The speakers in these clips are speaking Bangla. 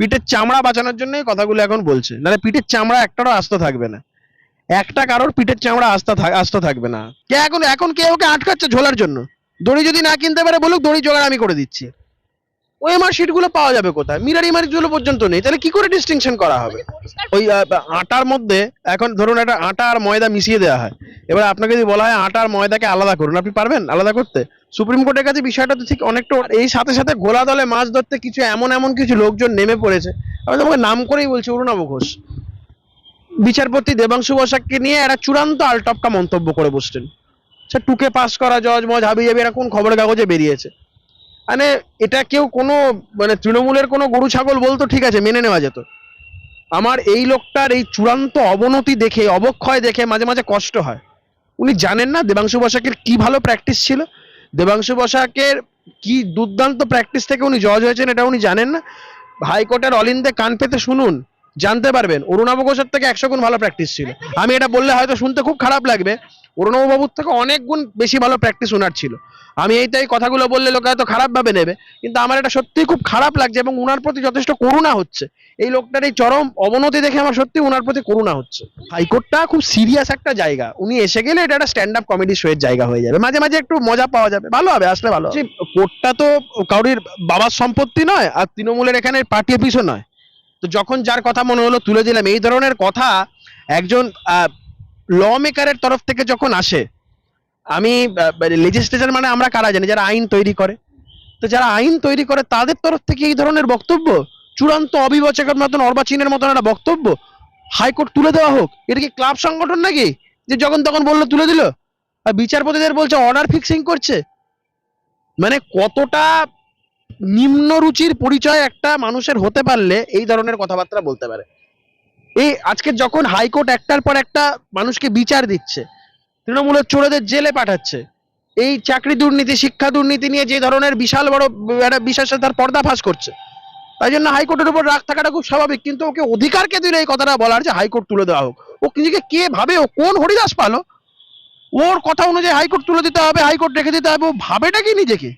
পিঠের চামড়া বাঁচানোর জন্য কথাগুলো এখন বলছে। নাহলে পিঠের চামড়া একটারও আস্ত থাকবে না। একটা কারোর পিঠের চামড়া আস্ত আস্ত থাকবে না। কে এখন এখন কে ওকে আটকাচ্ছে ঝোলার জন্য? দড়ি যদি না কিনতে পারে বলুক, দড়ি জোগাড় আমি করে দিচ্ছি। ওই আমার সিটগুলো পাওয়া যাবে কোথায়? মিরার ইমারিগুলো পর্যন্ত নেই। তাহলে কি করে ডিস্টিংশন করা হবে? ওই আটার মধ্যে এখন ধরুন একটা আটা আর ময়দা মিশিয়ে দেওয়া হয়। এবার আপনাকে যদি বলা হয় আটা আর ময়দাকে আলাদা করুন, আপনি পারবেন আলাদা করতে? সুপ্রিম কোর্টের কাছে বিষয়টা তো ঠিক অনেকটা এই সাথে সাথে ঘোলা দলে মাছ ধরতে কিছু এমন এমন কিছু লোকজন নেমে পড়েছে। আমি তোমাকে নাম করেই বলছি, অরুণাব ঘোষ। বিচারপতি দেবাংশু বসাককে নিয়ে একটা চূড়ান্ত আলটপকা মন্তব্য করে বসছেন। সে টুকে পাস করা, জজ মজ হাবি যাবি এরা কোন খবরের কাগজে বেরিয়েছে? মানে এটা কেউ কোনো মানে তৃণমূলের কোনো গরু ছাগল বলতো ঠিক আছে, মেনে নেওয়া যেত। আমার এই লোকটার এই চূড়ান্ত অবনতি দেখে, অবক্ষয় দেখে মাঝে মাঝে কষ্ট হয়। উনি জানেন না দেবাংশু বসাকের কি ভালো প্র্যাকটিস ছিল। দেবাংশু বসাকের কি দুর্দান্ত প্র্যাকটিস থেকে উনি জজ হয়েছেন এটা উনি জানেন না। হাইকোর্টের অলিন্দে কান পেতে শুনুন, জানতে পারবেন। অরুণাব ঘোষের থেকে একশো গুণ ভালো প্র্যাকটিস ছিল। আমি এটা বললে হয়তো শুনতে খুব খারাপ লাগবে। অরুণাব বাবুর থেকে অনেক গুণ বেশি ভালো প্র্যাকটিস ওনার ছিল। আমি এইটাই কথাগুলো বললে লোকে হয়তো খারাপ ভাবে নেবে, কিন্তু আমার এটা সত্যিই খুব খারাপ লাগছে এবং উনার প্রতি যথেষ্ট করুণা হচ্ছে। এই লোকটার এই চরম অবনতি দেখে আমার সত্যি উনার প্রতি করুণা হচ্ছে। হাইকোর্টটা খুব সিরিয়াস একটা জায়গা। উনি এসে গেলে এটা একটা স্ট্যান্ড আপ কমেডি শো এর জায়গা হয়ে যাবে। মাঝে মাঝে একটু মজা পাওয়া যাবে। ভালো হবে, আসলে ভালো। কোর্টটা তো কারোর বাবার সম্পত্তি নয়, আর তৃণমূলের এখানে পার্টি অফিসও নয়। তো যখন যার কথা মনে হলো তুলে দিলাম। এই ধরনের কথা একজন ল মেকারের তরফ থেকে যখন আসে, আমি লেজিসলেচার মানে আমরা কারা জানি, যারা আইন তৈরি করে। তো যারা আইন তৈরি করে, তাদের তরফ থেকে এই ধরনের বক্তব্য, চূড়ান্ত অবিবেচকের মতন, অর্বাচীনের মতন একটা বক্তব্য, হাইকোর্ট তুলে দেওয়া হোক। এটা কি ক্লাব সংগঠন নাকি? যে যখন তখন বলল, তুলে দিল। আর বিচারপতিদের বলছে অর্ডার ফিক্সিং করছে। মানে কতটা নিম্ন রুচির পরিচয় একটা মানুষের হতে পারলে এই ধরনের কথাবার্তা বলতে পারে। এই আজকে যখন হাইকোর্ট একটার পর একটা মানুষকে বিচার দিচ্ছে, তৃণমূলের চোরেদের জেলে পাঠাচ্ছে, এই চাকরি দুর্নীতি, শিক্ষা দুর্নীতি নিয়ে যে ধরনের বিশাল বড় একটা বিশেষ তার পর্দাফাশ করছে, তাই জন্য হাইকোর্টের উপর রাগ থাকাটা খুব স্বাভাবিক। কিন্তু ওকে অধিকারকে দিলে এই কথাটা বলার যে হাইকোর্ট তুলে দেওয়া হোক, ও নিজেকে কে ভাবে, ও কোন হরিদাস পালো? ওর কথা অনুযায়ী হাইকোর্ট তুলে দিতে হবে, হাইকোর্ট রেখে দিতে হবে, ও ভাবেটা কি নিজেকে?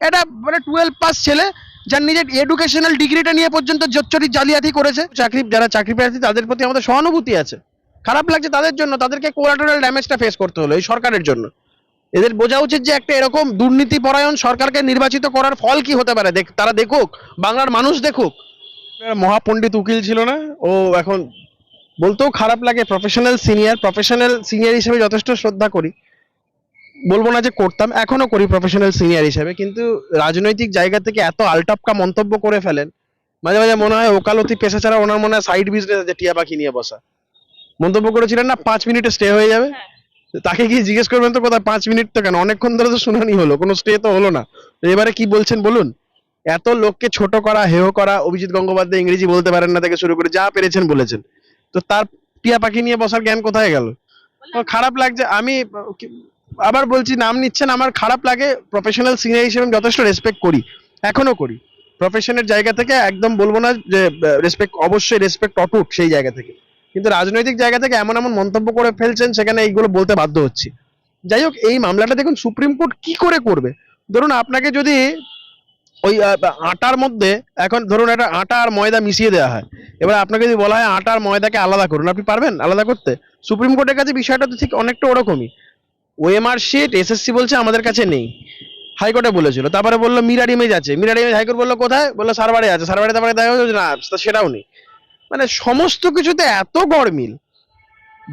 এটা মানে টুয়েলভ পাস ছেলে যার নিজের এডুকেশনাল ডিগ্রিটা নিয়ে পর্যন্ত জচ্চরি জালিয়াতি করেছে। চাকরি, যারা চাকরি প্রার্থী, তাদের প্রতি আমাদের সহানুভূতি আছে। খারাপ লাগছে তাদের জন্য, তাদেরকে কোলাটারাল ড্যামেজটা ফেস করতে হলো এই সরকারের জন্য। এদের বোঝা উচিত যে একটা এরকম দুর্নীতি পরায়ণ সরকারকে নির্বাচিত করার ফল কি হতে পারে। দেখ, তারা দেখুক, বাংলার মানুষ দেখুক। মহাপণ্ডিত উকিল ছিল না, ও এখন বলতেও খারাপ লাগে। প্রফেশনাল সিনিয়র প্রফেশনাল সিনিয়র হিসেবে যথেষ্ট শ্রদ্ধা করি। বলব না যে করতাম এখনও করি প্রফেশনাল সিনিয়র হিসেবে কিন্তু রাজনৈতিক জায়গা থেকে এত আলটাপকা মন্তব্য করে ফেলেন মাঝে মাঝে মনে হয় ওকালতি পেশা ছাড়া ওনার মনে হয় সাইড বিজনেস আছে টিয়া পাখি নিয়ে বসা। মন্তব্য করেছিলেন না পাঁচ মিনিটে স্টে হয়ে যাবে? তাকে কি জিজ্ঞেস করবেন তো কোথায় পাঁচ মিনিট তো কেন? অনেকক্ষণ ধরে তো শুনানি হলো কোনো স্টে তো হলো না। এবারে কি বলছেন বলুন? এত লোককে ছোট করা হেয় করা অভিজিৎ গঙ্গোপাধ্যায় ইংরেজি বলতে পারেন না থেকে শুরু করে যা পেরেছেন বলেছেন। তো তার টিয়া পাখি নিয়ে বসার জ্ঞান কোথায় গেল? খারাপ লাগছে আমি আবার বলছি, নাম নিচ্ছেন, আমার খারাপ লাগে প্রফেশনাল সিনিয়র হিসেবে আমি যথেষ্ট রেসপেক্ট করি, এখনও করি। প্রফেশনের জায়গা থেকে একদম বলব না যে রেসপেক্ট অবশ্যই রেসপেক্ট অটুট সেই জায়গা থেকে। কিন্তু রাজনৈতিক জায়গা থেকে এমন এমন মন্তব্য করে ফেলছেন, সেখানে এইগুলো বলতে বাধ্য হচ্ছি। যাই হোক, এই মামলাটা দেখুন, সুপ্রিম কোর্ট কি করে করবে? ধরুন, আপনাকে যদি ওই আটার মধ্যে এখন ধরুন, একটা আটা আর ময়দা মিশিয়ে দেওয়া হয়। এবার আপনাকে যদি বলা হয় আটা আর ময়দাকে আলাদা করুন, আপনি পারবেন আলাদা করতে? সুপ্রিম কোর্টের কাছে বিষয়টা তো ঠিক অনেকটা ওরকমই। ওএমআর শিট এসএসসি বলছে আমাদের কাছে নেই। হাইকোর্টে বলেছিল। তারপরে বলল মিরার ইমেজ আছে। মিরার ইমেজ হাইকোর্ট বলল, কোথায়? বলল, সার্ভারে আছে। সার্ভারে তারপরে দেখা যাচ্ছে না সেটাও নেই। মানে সমস্ত কিছুতে এত গরমিল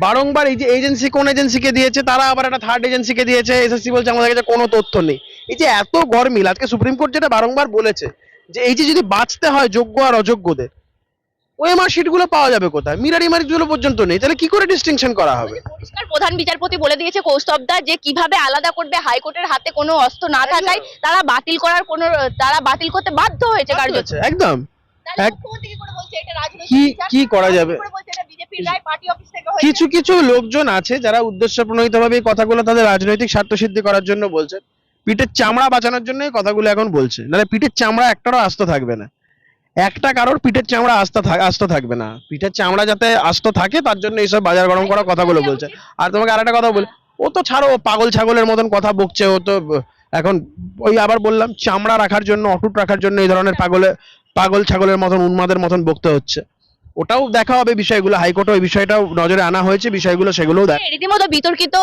বারংবার এই যে এজেন্সি, কোন এজেন্সিকে দিয়েছে, তারা আবার একটা থার্ড এজেন্সিকে দিয়েছে। এসএসসি বলছে আমাদের কাছে কোনো তথ্য নেই। এই যে এত গরমিল আজকে সুপ্রিম কোর্ট যেটা বারংবার বলেছে, যে এই যে যদি বাঁচতে হয় যোগ্য আর অযোগ্যদের ওএমআর শিটগুলো পাওয়া যাবে কোথায়? মিরার ইমারিগুলো পর্যন্ত নেই। তাহলে কি করে ডিস্টিংশন করা হবে? পরিষ্কার প্রধান বিচারপতি বলে দিয়েছে কৌস্তবদা যে কীভাবে আলাদা করবে হাইকোর্টের হাতে কোনো অস্ত্র না থাকায় তারা বাতিল করার কোনো তারা বাতিল করতে বাধ্য হয়েছে কার্যত। একদম। কি কি করা যাবে? কিছু কিছু লোকজন আছে যারা উদ্দেশ্য প্রণোদিতভাবে এই কথাগুলো তাদের রাজনৈতিক স্বার্থ সিদ্ধি করার জন্য বলছে। পিঠের চামড়া বাঁচানোর জন্য কথাগুলো এখন বলছে। নাহলে পিঠের চামড়া একটারও আস্ত থাকবে না। একটা কারোর পিঠের চামড়া আস্ত থাক- আস্ত থাকবে না। পিঠের চামড়া যাতে আস্ত থাকে তার জন্য এইসব বাজার গরম করার কথাগুলো বলছে। আর তোমাকে আর একটা কথা বলি ও তো ছাড়ো ও পাগল ছাগলের মতন কথা বকছে ও তো এখন ওই আবার বললাম চামড়া রাখার জন্য অটুট রাখার জন্য এই ধরনের পাগলে পাগল ছাগলের মতন উন্মাদের মতন বকতে হচ্ছে। ওটাও দেখা হবে বিষয়গুলো হাইকোর্টে ওই বিষয়টাও নজরে আনা হয়েছে বিষয়গুলো সেগুলোও দেখ রীতিমতো বিতর্কিত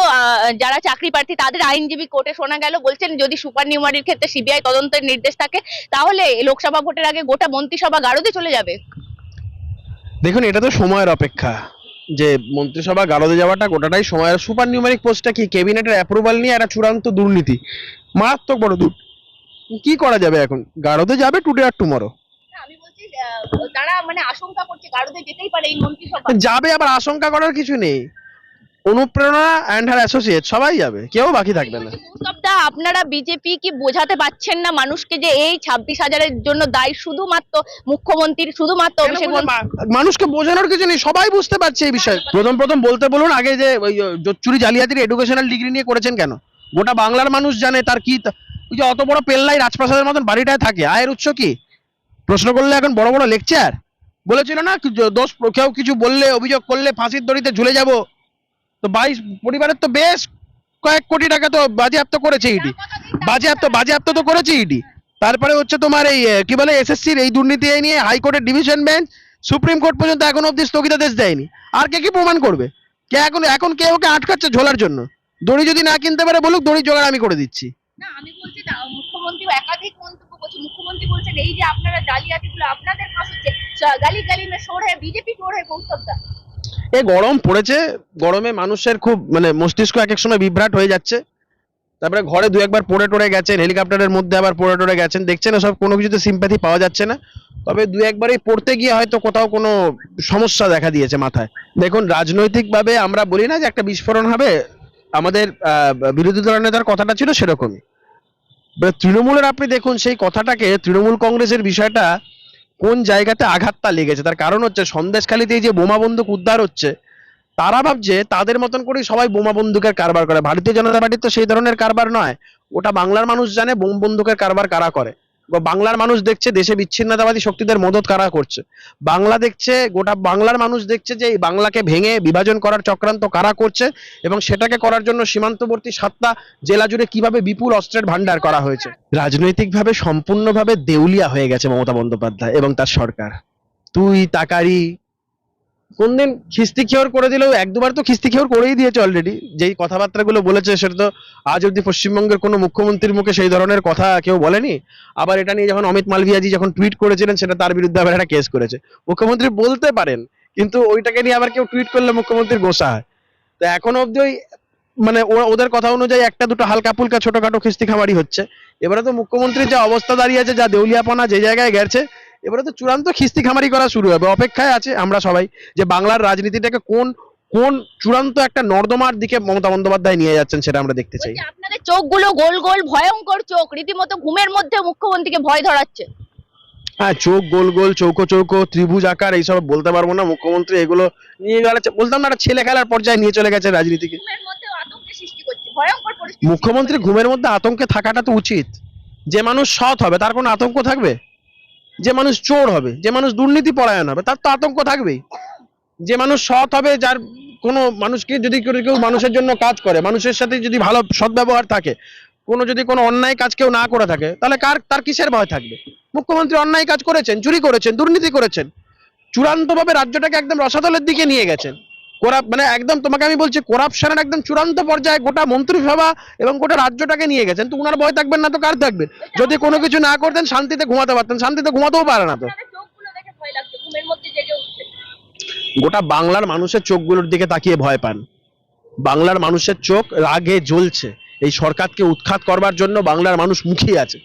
যারা চাকরি প্রার্থী তাদের আইনজীবী কোর্টে শোনা গেল বলছেন যদি সুপার নিউমারির ক্ষেত্রে সিবিআই তদন্তের নির্দেশ থাকে তাহলে লোকসভা ভোটের আগে গোটা মন্ত্রিসভা গারদে চলে যাবে। দেখুন এটা তো সময়ের অপেক্ষা। যে মন্ত্রিসভা গারদে যাওয়াটা গোটাটাই সময়ের। সুপার নিউমারিক পোস্টটা কি? ক্যাবিনেটের অ্যাপ্রুভাল নিয়ে একটা চূড়ান্ত দুর্নীতি। মারাত্মক বড় দূর কি করা যাবে এখন? গারদে যাবে টুডে আর টুমরো তারা মানে আশঙ্কা করছে গারদে যেতেই পারে এই মন্ত্রিসভা। যাবে আবার আশঙ্কা করার কিছু নেই। অনুপ্রেরণা অ্যান্ড হার অ্যাসোসিয়েট সবাই যাবে কেউ বাকি থাকবে না। সপ্তাহ আপনারা বিজেপি কি বোঝাতে পারছেন না মানুষকে যে এই ছাব্বিশ হাজারের জন্য দায়ী শুধুমাত্র মুখ্যমন্ত্রীর শুধুমাত্র অভিষেক মানুষকে বোঝানোর কিছু নেই সবাই বুঝতে পারছে এই বিষয়ে। প্রথম প্রথম বলতে বলুন আগে যে ওই জোচ্চুরি জালিয়াতির এডুকেশনাল ডিগ্রি নিয়ে করেছেন কেন? গোটা বাংলার মানুষ জানে তার কি তা- ওই যে অত বড় পেল্লাই রাজপ্রাসাদের মতন বাড়িটায় থাকে আয়ের উৎস কি? প্রশ্ন করলে এখন বড় বড় লেকচার বলেছিল না দোষ কেউ কিছু বললে, অভিযোগ করলে ফাঁসির দড়িতে ঝুলে যাব। তো বাইশ, পরিবারের তো বেশ কয়েক কোটি টাকা তো বাজেয়াপ্ত করেছে ইডি। বাজেয়াপ্ত বাজেয়াপ্ত তো করেছে ইডি। তারপরে হচ্ছে তোমার এই কি বলে, এসএসসির এই দুর্নীতি এই নিয়ে হাইকোর্টের ডিভিশন বেঞ্চ, সুপ্রিম কোর্ট পর্যন্ত এখন অব্দি স্থগিতাদেশ দেয়নি। আর কে কি প্রমাণ করবে? কে এখন এখন কে ওকে আটকাচ্ছে ঝোলার জন্য? দড়ি যদি না কিনতে পারে বলুক, দড়ি জোগাড় আমি করে দিচ্ছি। না, আমি বলছি মুখ্যমন্ত্রী একাধিক মন্তব্য করছে মুখ্যমন্ত্রী বলছেন এই যে আপনারা জালিয়াতিগুলো আপনাদের ফাঁস হচ্ছে গালি গালি মে শোর বিজেপি শোর হ্যাঁ এ গরম পড়েছে, গরমে মানুষের খুব মানে মস্তিষ্ক এক এক সময় বিভ্রাট হয়ে যাচ্ছে। তারপরে ঘরে দু একবার পড়ে টড়ে গেছেন, হেলিকপ্টারের মধ্যে আবার পড়ে টড়ে গেছেন, দেখছেন সব কোনো কিছুতে সিম্প্যাথি পাওয়া যাচ্ছে না। তবে দু একবারই পড়তে গিয়ে হয়তো কোথাও কোনো সমস্যা দেখা দিয়েছে মাথায়। দেখুন, রাজনৈতিকভাবে আমরা বলি না যে একটা বিস্ফোরণ হবে, আমাদের বিরোধী দল নেতার কথাটা ছিল সেরকমই। তৃণমূলের আপনি দেখুন, সেই কথাটাকে তৃণমূল কংগ্রেসের বিষয়টা কোন জায়গাতে আঘাতটা লেগেছে? তার কারণ হচ্ছে, সন্দেশখালিতে যে বোমা বন্দুক উদ্ধার হচ্ছে, তারা ভাবছে তাদের মতন করেই সবাই বোমা বন্দুকের কারবার করে। ভারতীয় জনতা পার্টির তো সেই ধরনের কারবার নয়। ওটা বাংলার মানুষ জানে, বোম বন্দুকের কারবার কারা করে? বাংলার মানুষ দেখছে দেশে বিচ্ছিন্নতাবাদী শক্তিদের মদত কারা করছে? বাংলা দেখছে, গোটা বাংলার মানুষ দেখছে যে এই বাংলাকে ভেঙে বিভাজন করার চক্রান্ত কারা করছে এবং সেটাকে করার জন্য সীমান্তবর্তী সাতটা জেলা জুড়ে কীভাবে বিপুল অস্ত্রের ভান্ডার করা হয়েছে? রাজনৈতিকভাবে সম্পূর্ণভাবে দেউলিয়া হয়ে গেছে মমতা বন্দ্যোপাধ্যায় এবং তার সরকার। তুই, তাকারি কোনদিন খিস্তি খেয়র করে দিলেও এক দুবার তো খিস্তি খেয়র করেই দিয়েছে অলরেডি যেই কথাবার্তাগুলো বলেছে সেটা তো আজ অব্দি পশ্চিমবঙ্গের কোনো মুখ্যমন্ত্রীর মুখে সেই ধরনের কথা কেউ বলেনি। আবার এটা নিয়ে যখন অমিত মালভিয়াজি যখন টুইট করেছিলেন, সেটা তার বিরুদ্ধে আবার একটা কেস করেছে। মুখ্যমন্ত্রী বলতে পারেন, কিন্তু ওইটাকে নিয়ে আবার কেউ টুইট করলে মুখ্যমন্ত্রীর গোসা হয়। তো এখন অব্দি ওই মানে ওদের কথা অনুযায়ী একটা দুটো হালকা ফুলকা ছোটখাটো খিস্তি খামারি হচ্ছে। এবারে তো মুখ্যমন্ত্রীর যা অবস্থা দাঁড়িয়ে আছে, যা দেউলিয়াপনা যে জায়গায় গেছে এবারে তো চূড়ান্ত খিস্তি খামারি করা শুরু হবে। অপেক্ষায় আছে আমরা সবাই যে বাংলার রাজনীতিটাকে কোন কোন চূড়ান্ত একটা নর্দমার দিকে মমতা বন্দ্যোপাধ্যায় নিয়ে যাচ্ছেন সেটা আমরা দেখতে চাই। আপনাদের চোখগুলো গোল গোল ভয়ঙ্কর চোখ রীতিমতো ঘুমের মধ্যে মুখ্যমন্ত্রীকে ভয় ধরাচ্ছে। হ্যাঁ চোখ গোল গোল চৌকো চৌকো ত্রিভুজ আকার এইসব বলতে পারব না। মুখ্যমন্ত্রী এগুলো নিয়ে গেলে বলতাম না একটা ছেলে খেলার পর্যায়ে নিয়ে চলে গেছে রাজনীতিকে। মুখ্যমন্ত্রী ঘুমের মধ্যে আতঙ্কে থাকাটা তো উচিত। যে মানুষ সৎ হবে তার কোনো আতঙ্ক থাকবে? যে মানুষ চোর হবে, যে মানুষ দুর্নীতি পরায়ণ হবে, তার তো আতঙ্ক থাকবেই। যে মানুষ সৎ হবে, যার কোনো মানুষকে যদি কেউ মানুষের জন্য কাজ করে, মানুষের সাথে যদি ভালো সদ্ব্যবহার থাকে, কোনো যদি কোনো অন্যায় কাজ কেউ না করে থাকে, তাহলে কার, তার কিসের ভয় থাকবে? মুখ্যমন্ত্রী অন্যায় কাজ করেছেন, চুরি করেছেন, দুর্নীতি করেছেন, চূড়ান্তভাবে রাজ্যটাকে একদম রসাতলের দিকে নিয়ে গেছেন। করাপ মানে একদম তোমাকে আমি বলছি করাপশনের একদম চূড়ান্ত পর্যায়ে গোটা মন্ত্রিসভা এবং গোটা রাজ্যটাকে নিয়ে গেছেন। তো উনার ভয় থাকবেন না তো কার থাকবেন যদি কোনো কিছু না করতেন শান্তিতে ঘুমাতে পারতেন। শান্তিতে ঘুমাতেও পারে না তো। গোটা বাংলার মানুষের চোখগুলোর দিকে তাকিয়ে ভয় পান। বাংলার মানুষের চোখ রাগে জ্বলছে। এই সরকারকে উৎখাত করবার জন্য বাংলার মানুষ মুখিয়ে আছে।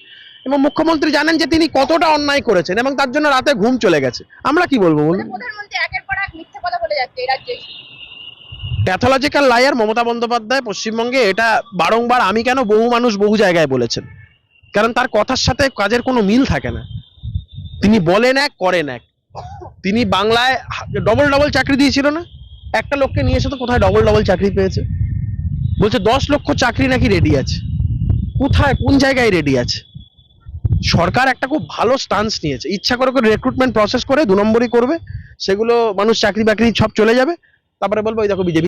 এবং মুখ্যমন্ত্রী জানেন যে তিনি কতটা অন্যায় করেছেন এবং তার জন্য রাতে ঘুম চলে গেছে। আমরা কি বলব বলুন? প্যাথোলজিক্যাল লায়ার মমতা বন্দ্যোপাধ্যায় পশ্চিমবঙ্গে এটা বারংবার আমি কেন বহু মানুষ বহু জায়গায় বলেছেন। কারণ তার কথার সাথে কাজের কোনো মিল থাকে না। তিনি বলেন এক, করেন এক। তিনি বাংলায় ডবল ডবল চাকরি দিয়েছিল না? একটা লোককে নিয়ে এসে তো কোথায় ডবল ডবল চাকরি পেয়েছে? বলছে দশ লক্ষ চাকরি নাকি রেডি আছে। কোথায়, কোন জায়গায় রেডি আছে? সরকার একটা খুব ভালো স্টান্স নিয়েছে। ইচ্ছা করে করে রিক্রুটমেন্ট প্রসেস করে দু নম্বরই করবে। সেগুলো মানুষ চাকরি বাকরি সব চলে যাবে। তারপরে বলব ওই দেখো বিজেপি